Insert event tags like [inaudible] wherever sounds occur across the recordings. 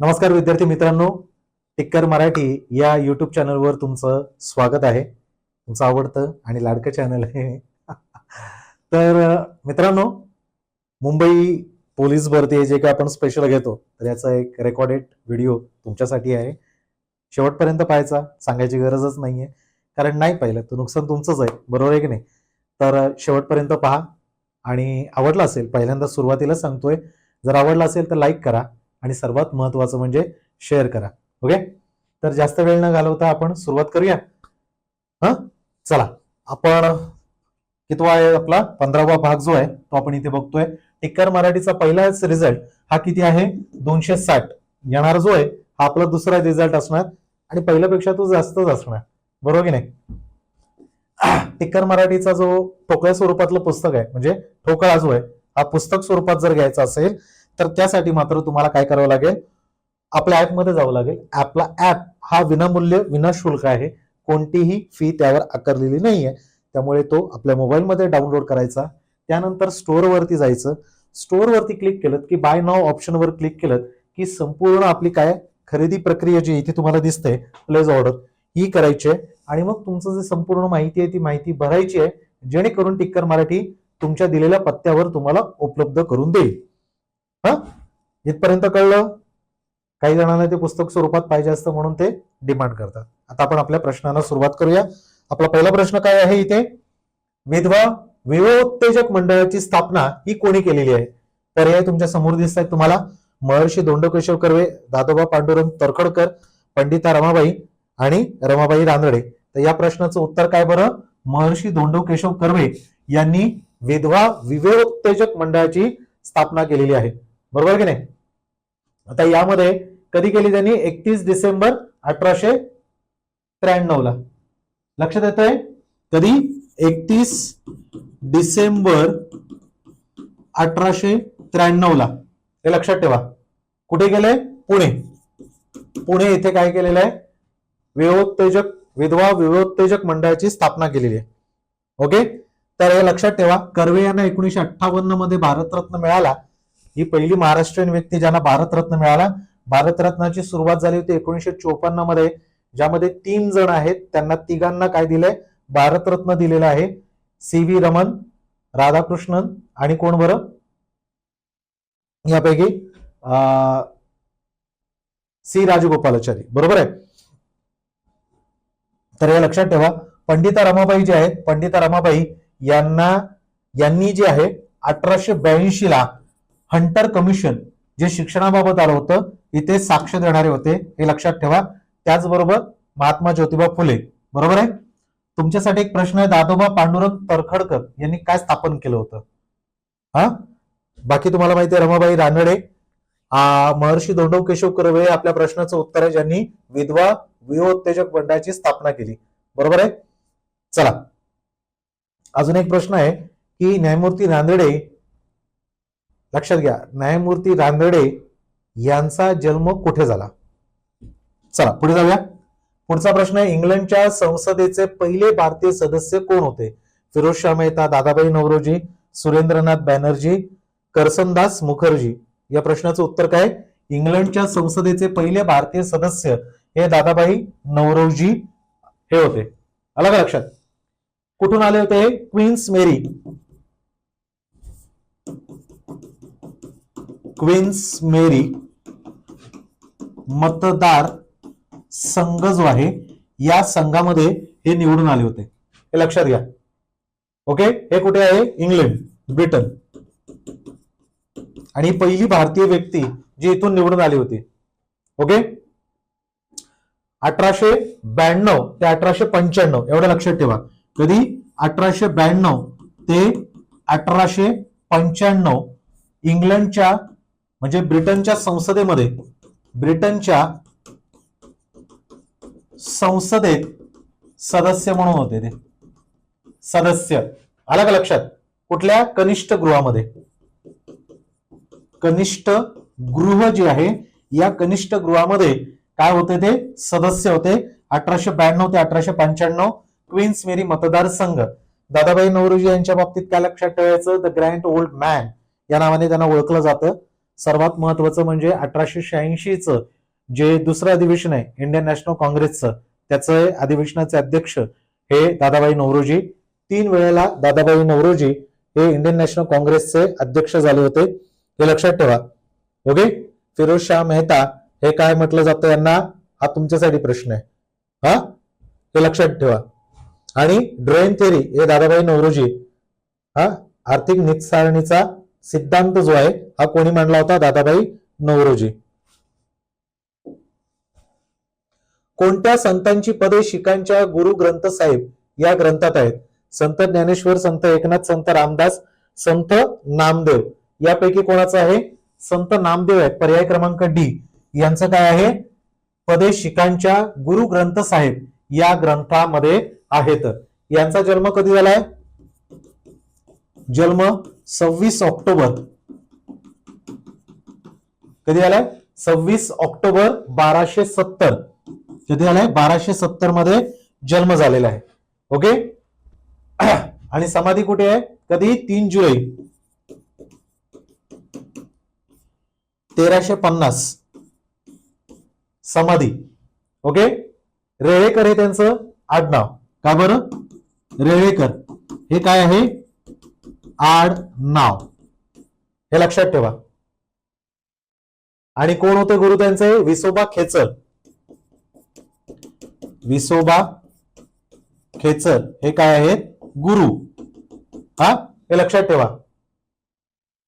नमस्कार विद्यार्थी मित्रांनो टिक्कर मराठी या युट्यूब चॅनलवर तुमचं स्वागत आहे. तुमचं आवडतं आणि लाडकं चॅनल आहे. [laughs] तर मित्रांनो मुंबई पोलीस भरती जे काय आपण स्पेशल घेतो तर याचा एक रेकॉर्डेड व्हिडिओ तुमच्यासाठी आहे. शेवटपर्यंत पाहायचा सांगायची गरजच नाही आहे कारण नाही पाहिलं तर नुकसान तुमचंच आहे बरोबर आहे की नाही? तर शेवटपर्यंत पहा. आणि आवडला असेल पहिल्यांदा सुरुवातीला सांगतोय. जर आवडला असेल तर लाईक करा. आणि सर्वात महत्वाचं म्हणजे शेअर करा. ओके तर जास्त वेळ न घालवता आपण सुरुवात करूया. हा? चला. आपण कितवा आहे आपला? पंधरावा भाग जो आहे तो आपण इथे बघतोय. टिक्कर मराठीचा पहिलाच रिझल्ट हा किती आहे? दोनशे साठ. येणार जो आहे हा आपला दुसरा रिझल्ट असणार. आणि पहिल्यापेक्षा तो जास्तच असणार. बरोबर की नाही? टिक्कर मराठीचा जो ठोकळ्या स्वरूपातलं पुस्तक आहे म्हणजे ठोकळा जो आहे हा पुस्तक स्वरूपात जर घ्यायचा असेल तर त्यासाठी मात्र तुम्हाला काय करावं लागेल? आपल्या ऍपमध्ये जावं लागेल. ॲपला ऍप हा विनामूल्य विनाशुल्क आहे. कोणतीही फी त्यावर आकारलेली नाहीये. त्यामुळे तो आपल्या मोबाईलमध्ये डाउनलोड करायचा. त्यानंतर स्टोअरवरती जायचं. स्टोअरवरती क्लिक केलं की बाय नाव ऑप्शनवर क्लिक केलं की संपूर्ण आपली काय खरेदी प्रक्रिया जी इथे तुम्हाला दिसते. प्लेस ऑर्डर ही करायची आहे. आणि मग तुमचं जे संपूर्ण माहिती आहे ती माहिती भरायची आहे. जेणेकरून टिक्कर मराठी तुमच्या दिलेल्या पत्त्यावर तुम्हाला उपलब्ध करून देईल. हा? इथपर्यंत कळलं? काही जणांना ते पुस्तक स्वरूपात पाहिजे असतं म्हणून ते डिमांड करतात. आता आपण आपल्या प्रश्नांना सुरुवात करूया. आपला पहिला प्रश्न काय आहे इथे? विधवा विवोत्तेजक मंडळाची स्थापना ही कोणी केलेली आहे? पर्याय तुमच्यासमोर दिसत आहेत तुम्हाला. महर्षी दोंडकेशव कर्वे दादोबा पांडुरंग तरखडकर पंडिता रमाबाई आणि रमाबाई रानडे तर या प्रश्नाचं उत्तर काय बरं? महर्षी दोंडो केशव कर्वे यांनी विधवा विवेकोत्तेजक मंडळाची स्थापना केलेली आहे. बरोबर की नाही? आता यामध्ये कधी केली त्यांनी? एकतीस डिसेंबर अठराशे त्र्याण्णव ला लक्षात येत आहे कधी? एकतीस डिसेंबर अठराशे त्र्याण्णव ला हे लक्षात ठेवा. कुठे गेले पुणे. पुणे येथे काय केलेलं आहे? विवोत्तेजक विधवा विवोत्तेजक मंडळाची स्थापना केलेली आहे. ओके? तर हे लक्षात ठेवा. कर्वे यांना एकोणीशे अठ्ठावन्नमध्ये भारतरत्न मिळाला. ही पहिली महाराष्ट्रीयन व्यक्ती ज्यांना भारतरत्न मिळाला. भारतरत्नाची सुरुवात झाली होती एकोणीशे चोपन्नमध्ये ज्यामध्ये तीन जण आहेत. त्यांना तिघांना काय दिलंय? भारतरत्न दिलेलं आहे. सी व्ही रमन राधाकृष्णन आणि कोण बरं? यापैकी अं, सी राजगोपालाचारी. बरोबर आहे? तर हे लक्षात ठेवा. पंडिता रमाबाई जे आहेत पंडिता रमाबाई यांना यांनी जे आहे अठराशे ब्याऐंशी ला हंटर कमिशन जे शिक्षणाबाबत आलं होतं इथे साक्ष देणारे होते हे लक्षात ठेवा. त्याचबरोबर महात्मा ज्योतिबा फुले बरोबर आहे? तुमच्यासाठी एक प्रश्न आहे दादोबा पांडुरंग तरखडकर यांनी काय स्थापन केलं होतं? हा? बाकी तुम्हाला माहिती आहे रमाबाई रानडे महर्षी दोंडव केशव कर्वे आपल्या प्रश्नाचं उत्तर आहे ज्यांनी विधवा वियोत्तेजक मंडळाची स्थापना केली. बरोबर आहे? चला. अजून एक प्रश्न आहे की न्यायमूर्ती रानडे लक्षात घ्या न्यायमूर्ती रानडे यांचा जन्म कुठे झाला? चला पुढे जाऊया. पुढचा प्रश्न आहे इंग्लंडच्या संसदेचे पहिले भारतीय सदस्य कोण होते? फिरोजशाह मेहता दादाबाई नवरोजी सुरेंद्रनाथ बॅनर्जी करसनदास मुखर्जी? या प्रश्नाचं उत्तर काय? इंग्लंडच्या संसदेचे पहिले भारतीय सदस्य हे दादाबाई नवरोजी हे होते. आलं का लक्षात? कुठून आले होते क्वीन्स मेरी. क्वीन्स मेरी मतदार संघ जो आहे या संघामध्ये हे निवडून आले होते. हे लक्षात घ्या. ओके? हे कुठे आहे? England Britain. आणि पहिली भारतीय व्यक्ती जी इथून निवडून आली होती. ओके? अठराशे ब्याण्णव ते अठराशे पंच्याण्णव एवढं लक्षात ठेवा. कधी? अठराशे ब्याण्णव ते अठराशे पंच्याण्णव इंग्लंडच्या म्हणजे ब्रिटनच्या संसदेमध्ये ब्रिटनच्या संसदेत सदस्य म्हणून होते ते. सदस्य. आला का लक्षात? कुठल्या? कनिष्ठ गृहामध्ये. कनिष्ठ गृह जे आहे या कनिष्ठ गृहामध्ये काय होते ते? सदस्य होते. अठराशे ब्याण्णव ते अठराशे पंच्याण्णव क्वीन्स मेरी मतदारसंघ दादाबाई नवरोजी यांच्या बाबतीत काय लक्षात ठेवायचं? द ग्रँड ओल्ड मॅन या नावाने त्यांना ओळखलं जातं. सर्वात महत्वाचं म्हणजे अठराशे शहाऐंशीच जे दुसरं अधिवेशन आहे इंडियन नॅशनल काँग्रेसचं त्याचं अधिवेशनाचे अध्यक्ष हे दादाबाई नवरोजी. तीन वेळेला दादाबाई नवरोजी हे इंडियन नॅशनल काँग्रेसचे अध्यक्ष झाले होते. हे लक्षात ठेवा. ओके फिरोज शाह मेहता हे काय म्हटलं जातं यांना? हा तुमच्यासाठी प्रश्न आहे. हा? हे लक्षात ठेवा. आणि ड्रेन थेरी हे दादाबाई नवरोजी. हा? आर्थिक निकसारणीचा सिद्धांत जो आहे हा कोणी मांडला होता? दादाबाई नवरोजी. कोणत्या संतांची पदे शिखांच्या गुरु ग्रंथ साहेब या ग्रंथात आहेत? संत ज्ञानेश्वर संत एकनाथ संत रामदास संत नामदेव. यापैकी कोणाचं आहे? संत नामदेव आहे पर्याय क्रमांक डी. यांचं काय आहे? पदे शिखांच्या गुरु ग्रंथ साहेब या ग्रंथामध्ये आहेत. यांचा जन्म कधी झालाय? जन्म सव्वीस ऑक्टोबर. कधी झालाय? सव्वीस ऑक्टोबर बाराशे सत्तर. कधी झालाय? बाराशे सत्तरमध्ये जन्म झालेला आहे. ओके? [clears throat] आणि समाधी कुठे आहे? कधी? तीन जुलै. तेराशे पन्नास. समाधी. ओके? रेळेकर हे त्यांचं आडनाव. का बरं? रेळेकर. हे काय आहे? आड नाव. हे लक्षात ठेवा. आणि कोण होते गुरु त्यांचे? विसोबा खेचर. विसोबा खेचर. हे काय आहेत? गुरु. हा? हे लक्षात ठेवा.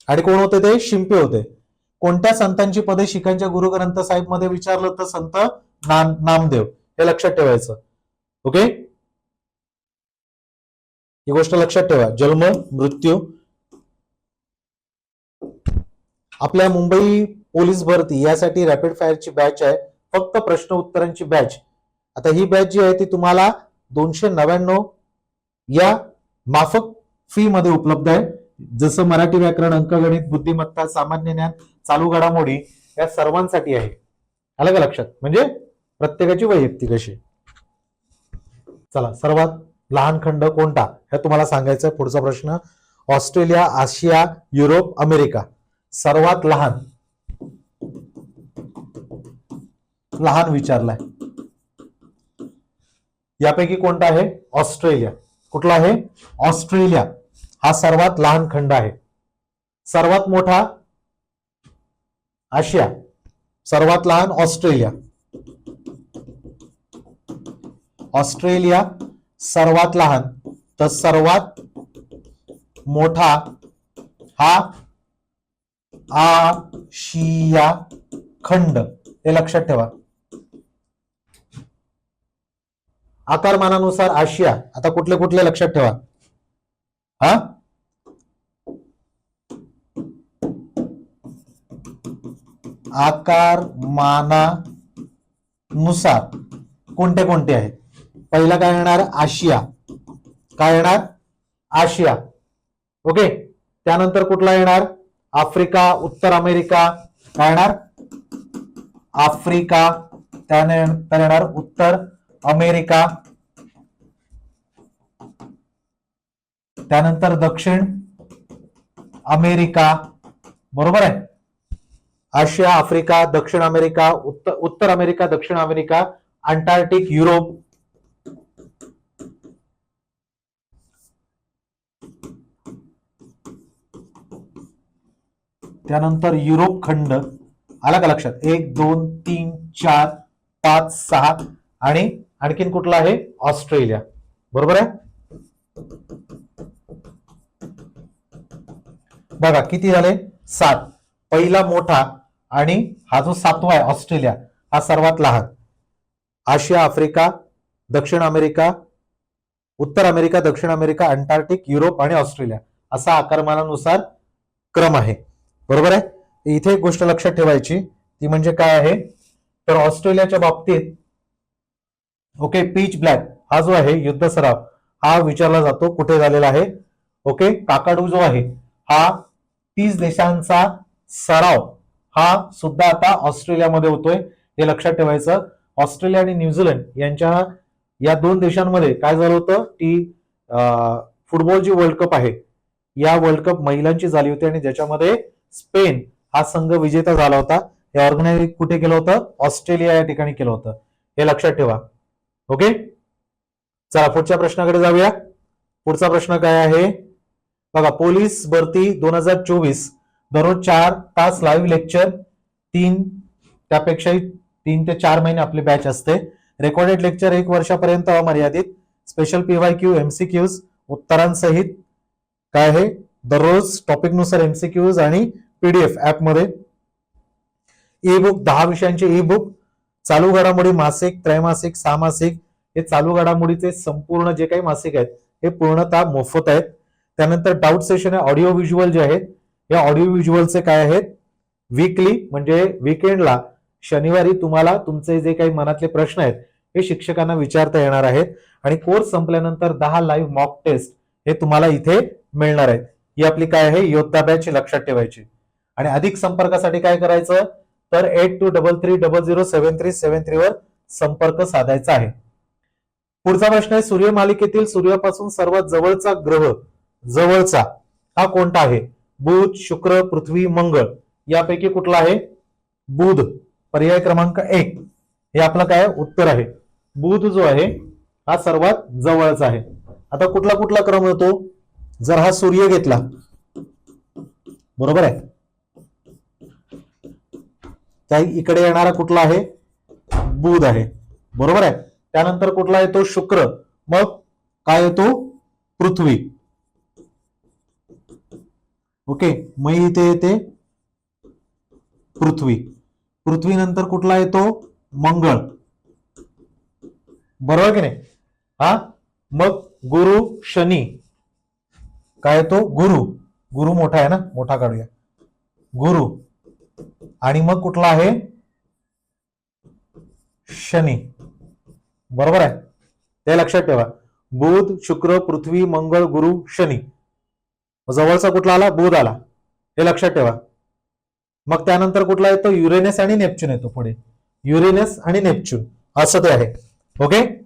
आणि कोण होते ते? शिंपे होते. कोणत्या संतांची पदे शिखांच्या गुरु ग्रंथ साहेबमध्ये विचारलं तर संत नाम नामदेव? हे लक्षात ठेवायचं. ओके? ही गोष्ट लक्षात ठेवा. जन्म मृत्यू. आपल्या मुंबई पोलीस भरती यासाठी रॅपिड फायरची बॅच आहे. फक्त प्रश्न उत्तरांची बॅच आता ही बॅच जी आहे ती तुम्हाला दोनशे नव्याण्णव या माफक फी मध्ये उपलब्ध आहे. जसं मराठी व्याकरण अंकगणित बुद्धिमत्ता सामान्य ज्ञान चालू घडामोडी या सर्वांसाठी आहे. आलं का लक्षात? म्हणजे प्रत्येकाची वैयक्तिक अशी. चला सर्वात लहान खंड कोणता? हे तुम्हाला सांगायचं आहे. पुढचा प्रश्न ऑस्ट्रेलिया आशिया युरोप अमेरिका. सर्वात लहान. लहान विचारलाय. यापैकी कोणता आहे? ऑस्ट्रेलिया. कुठला आहे? ऑस्ट्रेलिया. हा सर्वात लहान खंड आहे. सर्वात मोठा आशिया. सर्वात लहान ऑस्ट्रेलिया. ऑस्ट्रेलिया सर्वात लहान. तर सर्वात मोठा हा आशिया खंड. हे लक्षात ठेवा. आकारमानानुसार आशिया. आता कुठले कुठले लक्षात ठेवा. हा? आकार मानानुसार कोणते कोणते आहेत? पहिला येणार आशिया. काय येणार आशिया. ओके? त्यानंतर कुठला येणार? आफ्रिका, उत्तर अमेरिका. काय येणार आफ्रिका. त्यानंतर येणार उत्तर अमेरिका. त्यानंतर दक्षिण अमेरिका. बरोबर आहे? आशिया, आफ्रिका, दक्षिण अमेरिका उत्तर उत्तर अमेरिका, दक्षिण अमेरिका, अंटार्क्टिक, युरोप. त्यानंतर युरोप खंड आला का लक्षात? एक दोन तीन चार पाच सहा आणि आणखीन कुठला आहे? ऑस्ट्रेलिया. बरोबर आहे? बघा किती झाले? सात. पहिला मोठा आणि हा जो सातवा आहे ऑस्ट्रेलिया हा सर्वात लहान. आशिया आफ्रिका दक्षिण अमेरिका उत्तर अमेरिका दक्षिण अमेरिका अंटार्क्टिक युरोप आणि ऑस्ट्रेलिया. असा आकारमानानुसार क्रम आहे. बरोबर आहे? इथे एक गोष्ट लक्षात ठेवायची ती म्हणजे काय आहे? तर ऑस्ट्रेलियाच्या बाबतीत ओके पीच ब्लॅक हा जो आहे युद्ध सराव हा विचारला जातो कुठे झालेला आहे? ओके काकाडू जो आहे हा तीस देशांचा सराव हा सुद्धा आता ऑस्ट्रेलियामध्ये होतोय. हे लक्षात ठेवायचं ऑस्ट्रेलिया आणि न्यूझीलंड यांच्या या दोन देशांमध्ये काय झालं होतं? की फुटबॉल जी वर्ल्ड कप आहे या वर्ल्ड कप महिलांची झाली होती आणि ज्याच्यामध्ये स्पेन हा संघ विजेता झाला होता. हे ऑर्गनाइज कुठे केलं होतं? ऑस्ट्रेलिया या ठिकाणी केलं होतं. हे लक्षात ठेवा. ओके? चला पुढच्या प्रश्नाकडे जाऊया. पुढचा प्रश्न काय आहे? बघा पोलीस भरती दोन हजार चोवीस. दररोज चार तास लाईव्ह लेक्चर तीन त्यापेक्षाही तीन ते चार महिने आपली बॅच असते. रेकॉर्डेड लेक्चर एक वर्षापर्यंत अमर्यादित. स्पेशल पीवाय क्यू एमसीक्यूज उत्तरांसहित. काय आहे? दररोज टॉपिकनुसार एमसीक्यूज आणि पीडीएफ ऍपमध्ये ई बुक दहा विषयांचे ई बुक चालू घडामोडी मासिक त्रैमासिक सामासिक हे चालू घडामोडीचे संपूर्ण जे काही मासिक आहेत हे पूर्णतः मोफत आहेत. त्यानंतर डाऊट सेशन आहे ऑडिओ व्हिज्युअल जे आहेत या ऑडिओ व्हिज्युअलचे काय आहेत? वीकली म्हणजे विकेंडला शनिवारी तुम्हाला तुमचे जे काही मनातले प्रश्न आहेत हे शिक्षकांना विचारता येणार आहेत. आणि कोर्स संपल्यानंतर दहा लाईव्ह मॉक टेस्ट हे तुम्हाला इथे मिळणार आहेत. ही आपली काय आहे? योद्धा बॅच लक्षात ठेवायची. आणि अधिक संपर्कासाठी काय करायचं? तर eight two double three double zero seven three seven three वर संपर्क साधायचा आहे. पुढचा प्रश्न आहे सूर्य मालिकेतील सूर्यापासून सर्वात जवळचा ग्रह जवळचा हा कोणता आहे? बुध शुक्र पृथ्वी मंगळ यापैकी कुठला आहे? बुध. पर्याय क्रमांक एक. हे आपलं काय? आहे? उत्तर आहे. बुध जो आहे हा सर्वात जवळचा आहे. आता कुठला कुठला क्रम होतो जर हा सूर्य घेतला बरोबर आहे? त्या इकडे येणारा कुठला आहे? बुध आहे. बरोबर आहे? त्यानंतर कुठला येतो? शुक्र. मग काय येतो? पृथ्वी. ओके? मग इथे येते. पृथ्वी. पृथ्वीनंतर कुठला येतो? मंगळ. बरोबर की नाही? हा? मग गुरु शनी. काय येतो गुरु. गुरु मोठा आहे ना? मोठा काढूया. गुरु. आणि मग कुठला आहे? शनी. बरोबर आहे? ते लक्षात ठेवा. बुध शुक्र पृथ्वी मंगळ गुरु शनी. जवळचा कुठला आला? बुध आला. हे लक्षात ठेवा. मग त्यानंतर कुठला येतो? युरेनस आणि नेपच्यून येतो पुढे. युरेनस आणि नेपच्यून. असं ते आहे. ओके?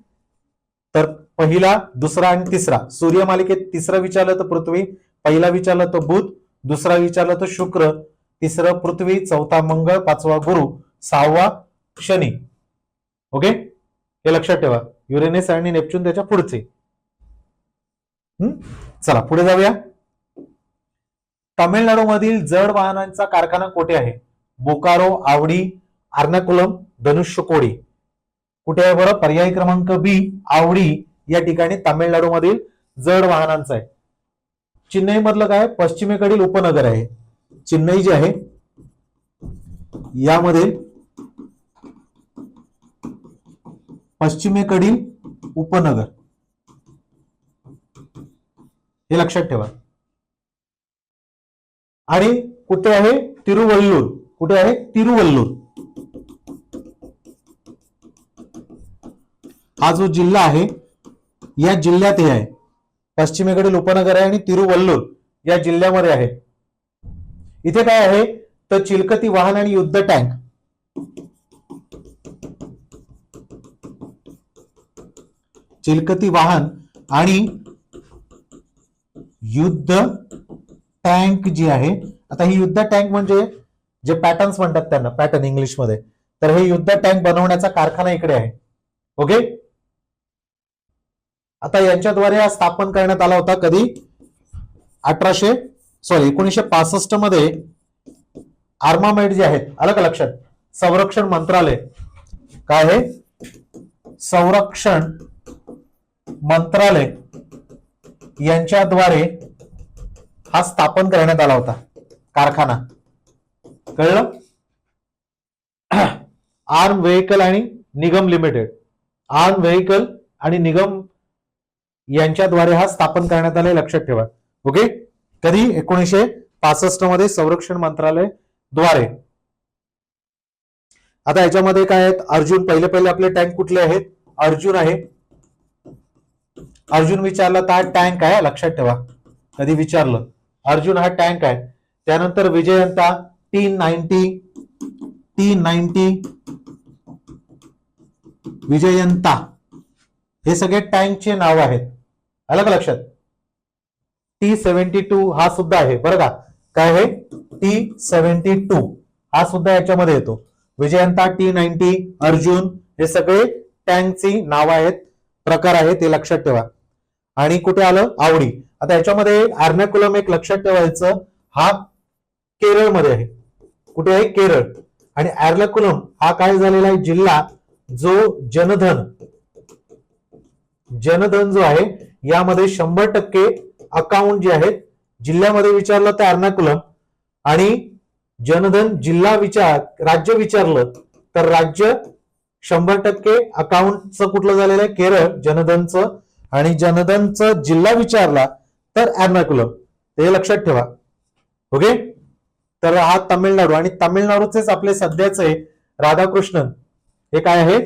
तर पहिला दुसरा आणि तिसरा. सूर्य मालिकेत तिसरं विचारलं तर पृथ्वी पहिला विचारलं तर बुध दुसरा विचारलं तर शुक्र तिसरं पृथ्वी चौथा मंगळ पाचवा गुरु सहावा शनी. ओके? हे लक्षात ठेवा. युरेनस आणि नेपच्यून त्याच्या पुढचे. हम्म? चला पुढे जाऊया. तामिळनाडूमधील जड वाहनांचा कारखाना कोठे आहे? बोकारो आवडी अर्नाकुलम धनुष्यकोडी. कुठे आहे बरं? पर्याय क्रमांक बी आवडी. या ठिकाणी तामिळनाडूमधील जड वाहनांचा आहे. चेन्नई मधलं काय? पश्चिमेकडील उपनगर आहे. चेन्नई जे आहे यामध्ये पश्चिमेकडील उपनगर. हे लक्षात ठेवा. आणि कुठे आहे? तिरुवल्लूर. कुठे आहे? तिरुवल्लूर. हा जो जिल्हा आहे या जिल्ह्यात हे आहे. पश्चिमेकडील उपनगर आहे आणि तिरुवल्लूर या जिल्ह्यामध्ये आहे. इथे काय आहे? तर चिलकती वाहन आणि युद्ध टँक. चिलकती वाहन आणि युद्ध टँक जी आहे आता ही युद्ध टँक म्हणजे जे पॅटर्न्स म्हणतात त्यांना पॅटर्न इंग्लिशमध्ये तर हे युद्ध टँक बनवण्याचा कारखाना इकडे आहे. ओके आता यांच्याद्वारे हा स्थापन करण्यात आला होता कधी? अठराशे सॉरी एकोणीसशे पासष्टमध्ये आर्मामेंट जे आहेत आलं का लक्षात? संरक्षण मंत्रालय. काय आहे? संरक्षण मंत्रालय यांच्याद्वारे हा स्थापन करण्यात आला होता. कारखाना. कळलं? [clears throat] आर्म व्हेकल आणि निगम लिमिटेड आर्म व्हेकल आणि निगम यांच्याद्वारे हा स्थापन करण्यात आलाय लक्षात ठेवा. ओके? कधी? एकोणीसशे पासष्टमध्ये संरक्षण मंत्रालयद्वारे आता याच्यामध्ये काय आहेत? अर्जुन पहिले पहिले आपले टँक कुठले आहेत? अर्जुन आहे. अर्जुन विचारला तर हा टँक आहे? लक्षात ठेवा. कधी विचारलं? अर्जुन हा टँक आहे. त्यानंतर Vijayanta T ninety T ninety Vijayanta. हे सगळे टँकचे नाव आहेत. आलं का लक्षात. टी सेव्हन्टी टू हा सुद्धा आहे. बरं का? काय आहे? टी सेव्हन्टी टू हा सुद्धा याच्यामध्ये येतो. विजयंता टी नाईन्टी अर्जुन हे सगळे टँकची नाव आहेत. प्रकार आहेत ते लक्षात ठेवा. आणि कुठे आलं? आवडी. आता याच्यामध्ये आर्नॅकुलम एक लक्षात ठेवायचं. हा केरळमध्ये आहे. कुठे आहे? केरळ. आणि एर्नाकुलम हा काय झालेला आहे? जिल्हा जो जनधन. जनधन जो आहे यामध्ये शंभर टक्के अकाउंट जे आहेत जिल्ह्यामध्ये विचारलं तर एर्नाकुलम आणि जनधन जिल्हा विचार राज्य विचारलं तर राज्य शंभर टक्के अकाउंटचं कुठलं झालेलं आहे? केरळ जनधनचं आणि जनधनचं जिल्हा विचारला तर एर्नाकुलम. ते लक्षात ठेवा. ओके? तर हा तामिळनाडू आणि तामिळनाडूचेच आपले सध्याचे राधाकृष्णन. हे काय आहे?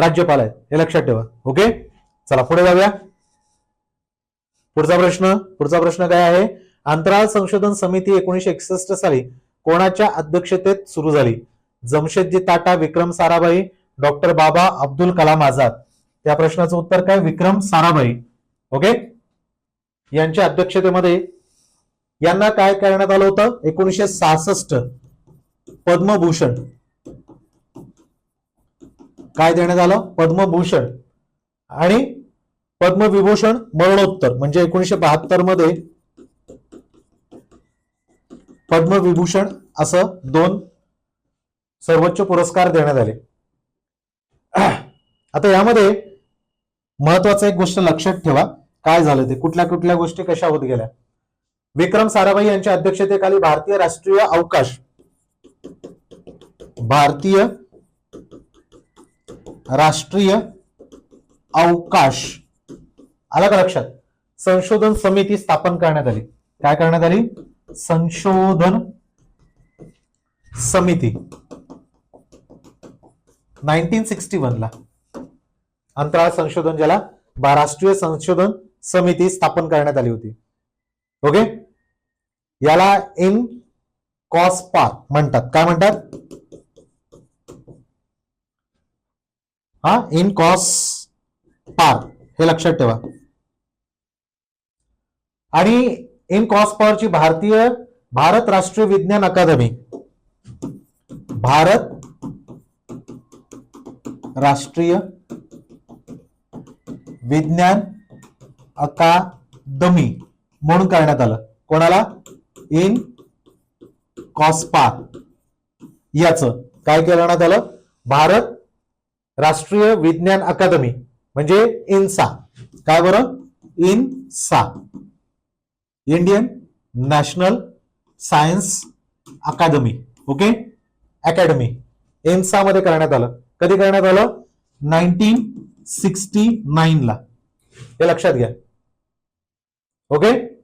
राज्यपाल आहेत. हे लक्षात ठेवा. ओके चला पुढे जाऊया. पुढचा प्रश्न पुढचा प्रश्न काय आहे? अंतराळ संशोधन समिती एकोणीशे एकसष्ट साली कोणाच्या अध्यक्षतेत सुरू झाली? जमशेदजी टाटा विक्रम साराभाई डॉक्टर बाबा अब्दुल कलाम आझाद. त्या प्रश्नाचं उत्तर काय? विक्रम साराभाई. ओके यांच्या अध्यक्षतेमध्ये यांना काय करण्यात आलं होतं? एकोणीशे सहासष्ट. पद्मभूषण. काय देण्यात आलं? पद्मभूषण. आणि पद्मविभूषण मरणोत्तर म्हणजे एकोणीशे बहात्तरमध्ये पद्मविभूषण असं दोन सर्वोच्च पुरस्कार देण्यात आले. [clears throat] आता यामध्ये महत्वाचं एक गोष्ट लक्षात ठेवा. काय झालं ते? कुठल्या कुठल्या गोष्टी कशा होत गेल्या? विक्रम साराभाई यांच्या अध्यक्षतेखाली भारतीय राष्ट्रीय अवकाश भारतीय राष्ट्रीय अवकाश. आला का लक्षात? संशोधन समिती स्थापन करण्यात आली. काय करण्यात आली? संशोधन समिती. नाईन्टीन सिक्स्टी ला. अंतराळ संशोधन ज्याला राष्ट्रीय संशोधन समिती स्थापन करण्यात आली होती. ओके? याला इन कॉस्पा म्हणतात. काय म्हणतात? हा? इन कॉस पार हे लक्षात ठेवा. आणि इन कॉस ची भारतीय भारत राष्ट्रीय विज्ञान अकादमी. भारत राष्ट्रीय विज्ञान अकादमी म्हणून करण्यात आलं. कोणाला? इन कॉस्पा याच. काय करण्यात आलं? भारत राष्ट्रीय विज्ञान अकादमी म्हणजे इन्सा. काय बरं? सा Indian national science academy okay? Academy. INSA मध्ये करण्यात आलं. कधी करण्यात आलं? नाईन्टीन सिक्स्टी नाईन ला हे लक्षात घ्या. ओके?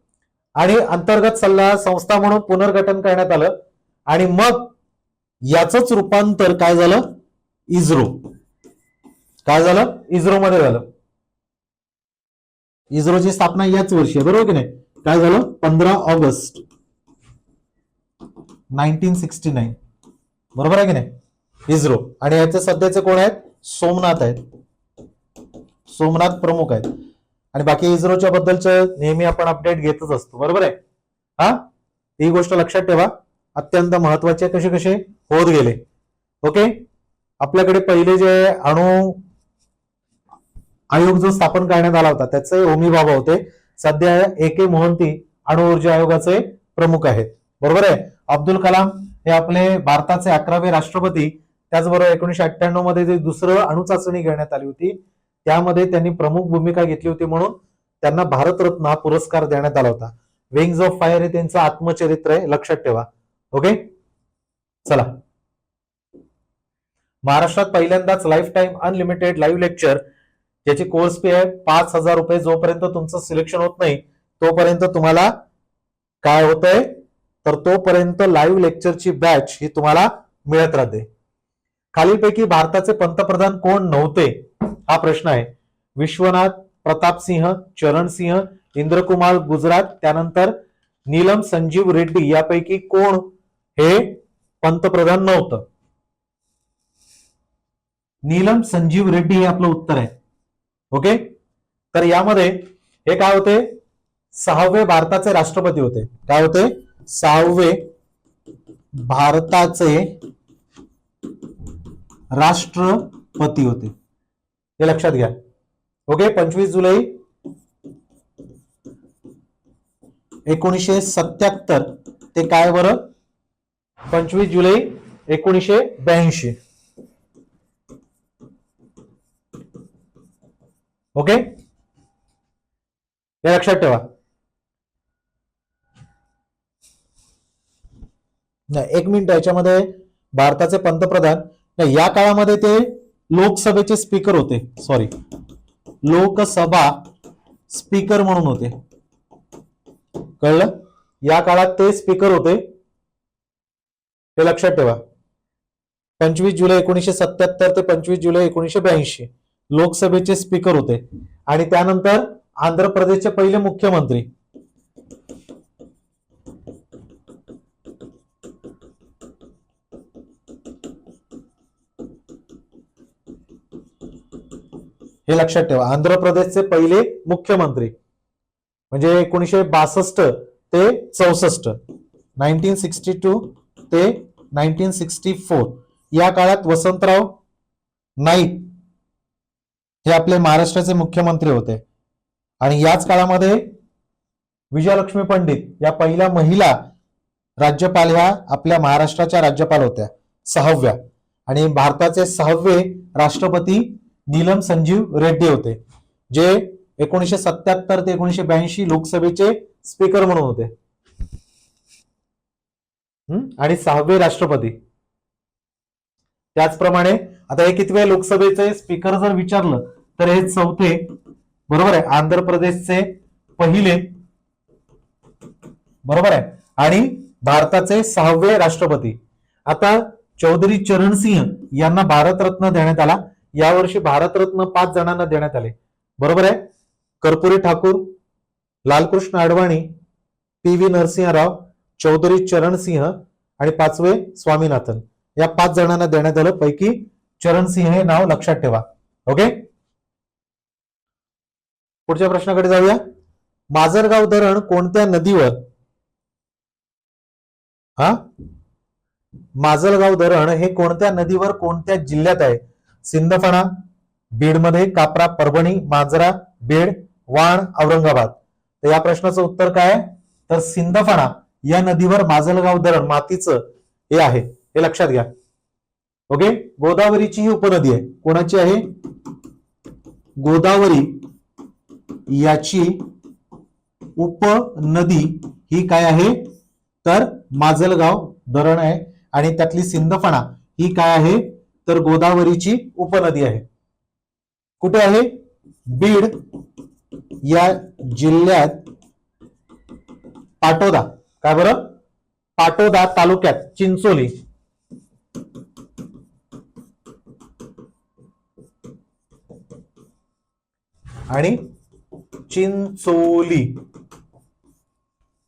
आणि अंतर्गत सल्ला संस्था म्हणून पुनर्गठन करण्यात आलं. आणि मग याच रूपांतर काय झालं? इस्रो. काय झालं? इस्रोमध्ये झालं. इस्रोची स्थापना याच वर्षी आहे बरोबर की नाही? काय झालं? पंधरा ऑगस्ट नाईन्टीन सिक्स्टी नाईन. बरोबर आहे की नाही? इस्रो. आणि याचे सध्याचे कोण आहेत? सोमनाथ आहेत. सोमनाथ प्रमुख आहेत. आणि बाकी इस्रोच्या बद्दलचं नेहमी आपण अपडेट घेतच असतो. बरोबर आहे? हा? ही गोष्ट लक्षात ठेवा. अत्यंत महत्त्वाचे कसे कसे? होत गेले. ओके? आपल्याकडे पहिले जे अणु आयोग जो स्थापन करण्यात आला होता त्याचे होमी बाबा होते. सध्या ए के मोहंती अणुऊर्जा आयोगाचे प्रमुख आहेत. बरोबर आहे? अब्दुल कलाम हे आपले भारताचे अकरावे राष्ट्रपती. त्याचबरोबर एकोणीशे अठ्ठ्याण्णवमध्ये जे दुसरं अणुचाचणी घेण्यात आली होती त्यामध्ये त्यांनी प्रमुख भूमिका घेतली होती म्हणून त्यांना भारतरत्न हा पुरस्कार देण्यात आला होता. विंग्स ऑफ फायर हे त्यांचं आत्मचरित्र आहे लक्षात ठेवा. ओके चला. महाराष्ट्रात पहिल्यांदाच life time unlimited live lecture ज्याची कोर्स फी आहे पाच हजार रुपये जोपर्यंत तुमचं सिलेक्शन होत नाही तोपर्यंत तुम्हाला काय होतंय? तर तोपर्यंत लाईव्ह लेक्चरची बॅच ही तुम्हाला मिळत राहते. खालीलपैकी भारताचे पंतप्रधान कोण नव्हते? हा प्रश्न आहे. विश्वनाथ प्रताप सिंह चरण सिंह इंद्रकुमार गुजरात त्यानंतर नीलम संजीव रेड्डी यापैकी कोण हे पंतप्रधान नव्हतं? नीलम संजीव रेड्डी हे आपलं उत्तर आहे. ओके? तर यामध्ये हे काय होते? सहावे भारताचे राष्ट्रपती होते. काय होते? सहावे भारताचे राष्ट्रपती होते. हे लक्षात घ्या. ओके? पंचवीस जुलै एकोणीसशे सत्याहत्तर. ते काय बरं? पंचवीस जुलै एकोणीसशे ब्याऐंशी. ओके? हे लक्षात ठेवा. नाही एक मिनिट याच्यामध्ये भारताचे पंतप्रधान नाही या काळामध्ये ते लोकसभेचे स्पीकर होते. सॉरी लोकसभा स्पीकर म्हणून होते. कळलं? या काळात ते स्पीकर होते. हे लक्षात ठेवा. पंचवीस जुलै एकोणीसशे सत्याहत्तर ते पंचवीस जुलै एकोणीसशे ब्याऐंशी. लोकसभेचे स्पीकर होते. आणि त्यानंतर आंध्र प्रदेशचे पहिले मुख्यमंत्री. हे लक्षात ठेवा आंध्र प्रदेशचे पहिले मुख्यमंत्री. म्हणजे एकोणीसशे बासष्ट ते चौसष्ट नाईन्टीन सिक्स्टी टू ते नाईन्टीन सिक्स्टी फोर. या काळात वसंतराव नाईक हे आपले महाराष्ट्राचे मुख्यमंत्री होते. आणि याच काळामध्ये विजयलक्ष्मी पंडित या पहिल्या महिला राज्यपाल ह्या आपल्या महाराष्ट्राच्या राज्यपाल होत्या. सहाव्या. आणि भारताचे सहावे राष्ट्रपती नीलम संजीव रेड्डी होते जे एकोणीसशे सत्याहत्तर ते एकोणीसशे ब्याऐंशी लोकसभेचे स्पीकर म्हणून होते. हम्म? आणि सहावे राष्ट्रपती. त्याचप्रमाणे आता हे कितवे लोकसभेचे स्पीकर जर विचारलं तर हे चौथे बरोबर आहे? आंध्र प्रदेशचे पहिले बरोबर आहे? आणि भारताचे सहावे राष्ट्रपती. आता चौधरी चरण सिंह यांना भारतरत्न देण्यात आला. यावर्षी भारतरत्न पाच जणांना देण्यात आले. बरोबर आहे? कर्पुरी ठाकूर लालकृष्ण अडवाणी पी व्ही नरसिंहराव चौधरी चरण सिंह आणि पाचवे स्वामीनाथन. या पाच जणांना देण्यात आलं. पैकी चरण सिंह हे नाव लक्षात ठेवा. ओके? पुढच्या प्रश्नाकडे जाऊया. माजरगाव धरण कोणत्या नदीवर? हा? माजलगाव धरण हे कोणत्या नदीवर कोणत्या जिल्ह्यात आहे? सिंदफणा बीडमध्ये कापरा परभणी मांजरा बीड वाण औरंगाबाद. तर या प्रश्नाचं उत्तर काय आहे? तर सिंदफणा या नदीवर माजलगाव धरण मातीचं हे आहे. हे लक्षात घ्या. ओके? गोदावरीची ही उपनदी आहे. कोणाची आहे? गोदावरी याची उपनदी ही काय आहे? तर माजलगाव धरण आहे आणि त्यातली सिंदफणा ही काय आहे? तर गोदावरीची उपनदी आहे. कुठे आहे? बीड या जिल्ह्यात पाटोदा. काय बरं? पाटोदा तालुक्यात चिंचोली. आणि चिंचोली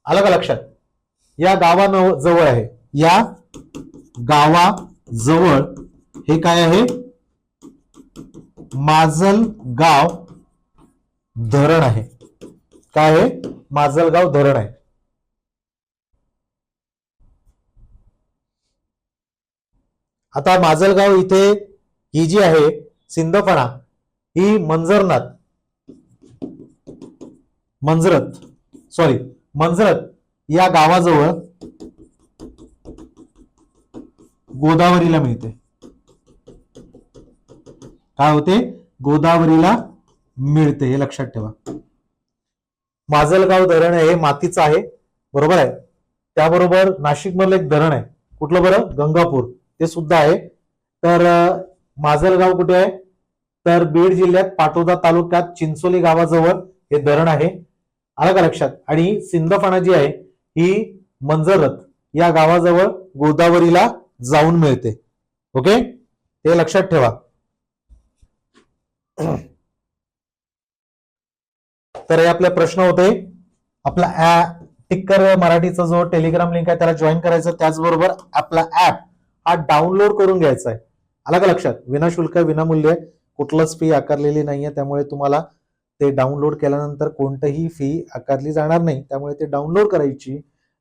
आलं का लक्षात? या गावानं जवळ आहे. या गावाजवळ हे काय आहे? माजलगाव धरण आहे. काय आहे? माजलगाव धरण आहे. आता माजलगाव इथे ही जी आहे सिंदफणा ही मंजरनाथ. मंजरत. सॉरी मंजरत या गावाजवळ गोदावरीला मिळते. काय होते? गोदावरीला मिळते हे लक्षात ठेवा. माजलगाव धरण हे मातीचं आहे बरोबर आहे? त्याबरोबर नाशिक मधलं एक धरण आहे. कुठलं बरं? गंगापूर. ते सुद्धा आहे. तर माजलगाव कुठे आहे? तर बीड जिल्ह्यात पाटोदा तालुक्यात चिंचोली गावाजवळ हे धरण आहे. आलं का लक्षात? आणि सिंदफणा जी आहे ही मंजरत या गावाजवळ गोदावरीला जाऊन मिळते. ओके? ते लक्षात ठेवा. तर हे आपले प्रश्न होते. आपला टिक्कर मराठीचा जो टेलिग्राम लिंक आहे त्याला जॉईन करायचं. त्याचबरोबर आपला ऍप हा डाउनलोड करून घ्यायचा आहे. आला का लक्षात? विनाशुल्क विनामूल्य कुठलंच फी आकारलेली नाहीये. त्यामुळे तुम्हाला ते डाउनलोड केल्यानंतर कोणतंही फी आकारली जाणार नाही. त्यामुळे ते डाउनलोड करायची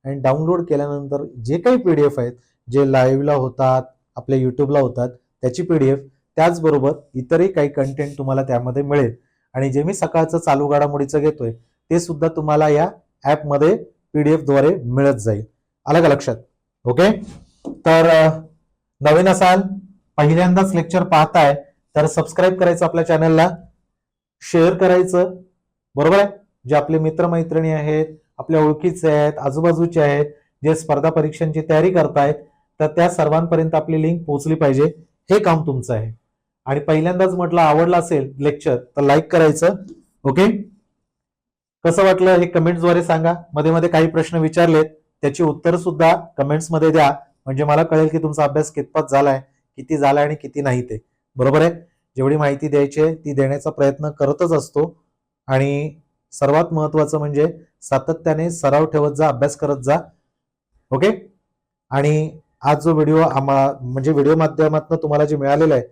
आणि डाउनलोड केल्यानंतर जे काही पी डी एफ आहेत जे लाईव्हला होतात आपल्या यूट्यूबला होतात त्याची पी डी एफ त्याचबरोबर इतरही काही कंटेंट तुम्हाला त्यामध्ये मिळेल. आणि जे मी सकाळचं चालू घडामोडीचं घेतोय ते सुद्धा तुम्हाला या ॲपमध्ये पी डी एफद्वारे मिळत जाईल. आलं का लक्षात? ओके तर नवीन असाल पहिल्यांदाच लेक्चर पाहताय तर सबस्क्राईब करायचं आपल्या चॅनलला शेअर करायचं. बरोबर आहे? जे आपले मित्रमैत्रिणी आहेत आपल्या ओळखीचे आहेत आजूबाजूचे आहेत जे स्पर्धा परीक्षांची तयारी करतायत तर त्या सर्वांपर्यंत आपली लिंक पोहोचली पाहिजे. हे काम तुमचं आहे. आणि पहिल्यांदाच म्हटलं आवडलं असेल लेक्चर तर लाईक करायचं. ओके कसं वाटलं हे कमेंट्सद्वारे सांगा. मध्ये मध्ये काही प्रश्न विचारलेत. त्याची उत्तर सुद्धा कमेंट्समध्ये द्या. म्हणजे मला कळेल की तुमचा अभ्यास कितपत झालाय किती झालाय आणि किती नाही ते. बरोबर आहे? जेवढी माहिती द्यायची आहे ती देण्याचा प्रयत्न करतच असतो. आणि सर्वात महत्वाचं म्हणजे सातत्याने सराव ठेवत जा अभ्यास करत जा. ओके? आणि आज जो व्हिडिओ आम्हा म्हणजे व्हिडिओ माध्यमातून तुम्हाला जे मिळालेलं आहे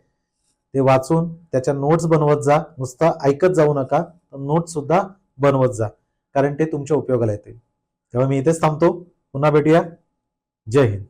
ते वाचून त्याच्या नोट्स बनवत जा. नुसतं ऐकत जाऊ नका तर नोट्स सुद्धा बनवत जा. कारण ते तुमच्या उपयोगाला येतील. तेव्हा मी इथेच थांबतो. पुन्हा भेटूया. जय हिंद.